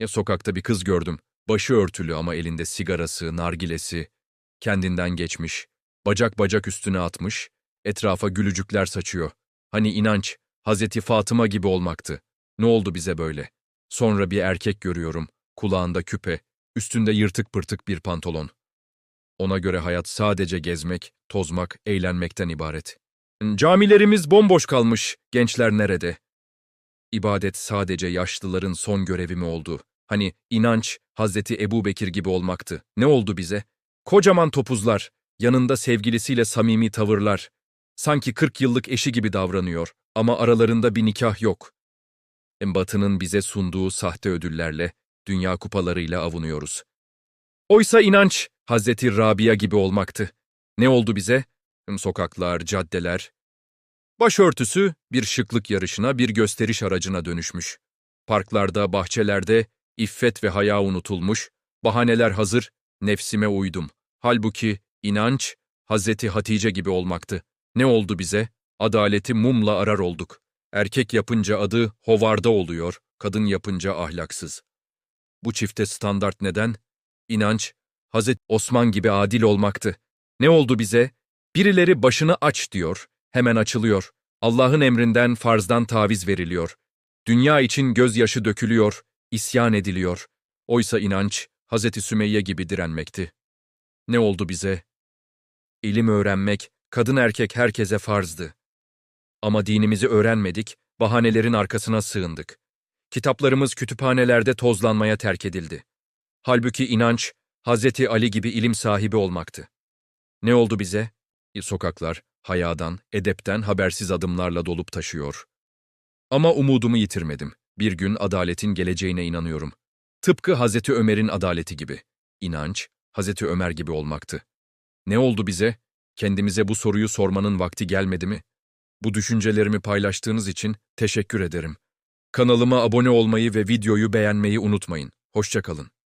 Ya sokakta bir kız gördüm. Başı örtülü ama elinde sigarası, nargilesi. Kendinden geçmiş. Bacak bacak üstüne atmış. Etrafa gülücükler saçıyor. Hani inanç, Hazreti Fatıma gibi olmaktı. Ne oldu bize böyle? Sonra bir erkek görüyorum. Kulağında küpe, üstünde yırtık pırtık bir pantolon. Ona göre hayat sadece gezmek, tozmak, eğlenmekten ibaret. Camilerimiz bomboş kalmış, gençler nerede? İbadet sadece yaşlıların son görevi mi oldu? Hani inanç Hazreti Ebu Bekir gibi olmaktı. Ne oldu bize? Kocaman topuzlar, yanında sevgilisiyle samimi tavırlar. Sanki 40 yıllık eşi gibi davranıyor ama aralarında bir nikah yok. Batı'nın bize sunduğu sahte ödüllerle, dünya kupalarıyla avunuyoruz. Oysa inanç Hazreti Rabia gibi olmaktı. Ne oldu bize? Sokaklar, caddeler. Başörtüsü bir şıklık yarışına, bir gösteriş aracına dönüşmüş. Parklarda, bahçelerde iffet ve haya unutulmuş, bahaneler hazır, nefsime uydum. Halbuki inanç Hazreti Hatice gibi olmaktı. Ne oldu bize? Adaleti mumla arar olduk. Erkek yapınca adı hovarda oluyor, kadın yapınca ahlaksız. Bu çifte standart neden? İnanç, Hazreti Osman gibi adil olmaktı. Ne oldu bize? Birileri başını aç diyor, hemen açılıyor. Allah'ın emrinden farzdan taviz veriliyor. Dünya için gözyaşı dökülüyor, isyan ediliyor. Oysa inanç, Hazreti Sümeyye gibi direnmekti. Ne oldu bize? İlim öğrenmek, kadın erkek herkese farzdı. Ama dinimizi öğrenmedik, bahanelerin arkasına sığındık. Kitaplarımız kütüphanelerde tozlanmaya terk edildi. Halbuki inanç, Hazreti Ali gibi ilim sahibi olmaktı. Ne oldu bize? Sokaklar, hayadan, edepten habersiz adımlarla dolup taşıyor. Ama umudumu yitirmedim. Bir gün adaletin geleceğine inanıyorum. Tıpkı Hazreti Ömer'in adaleti gibi. İnanç, Hazreti Ömer gibi olmaktı. Ne oldu bize? Kendimize bu soruyu sormanın vakti gelmedi mi? Bu düşüncelerimi paylaştığınız için teşekkür ederim. Kanalıma abone olmayı ve videoyu beğenmeyi unutmayın. Hoşçakalın.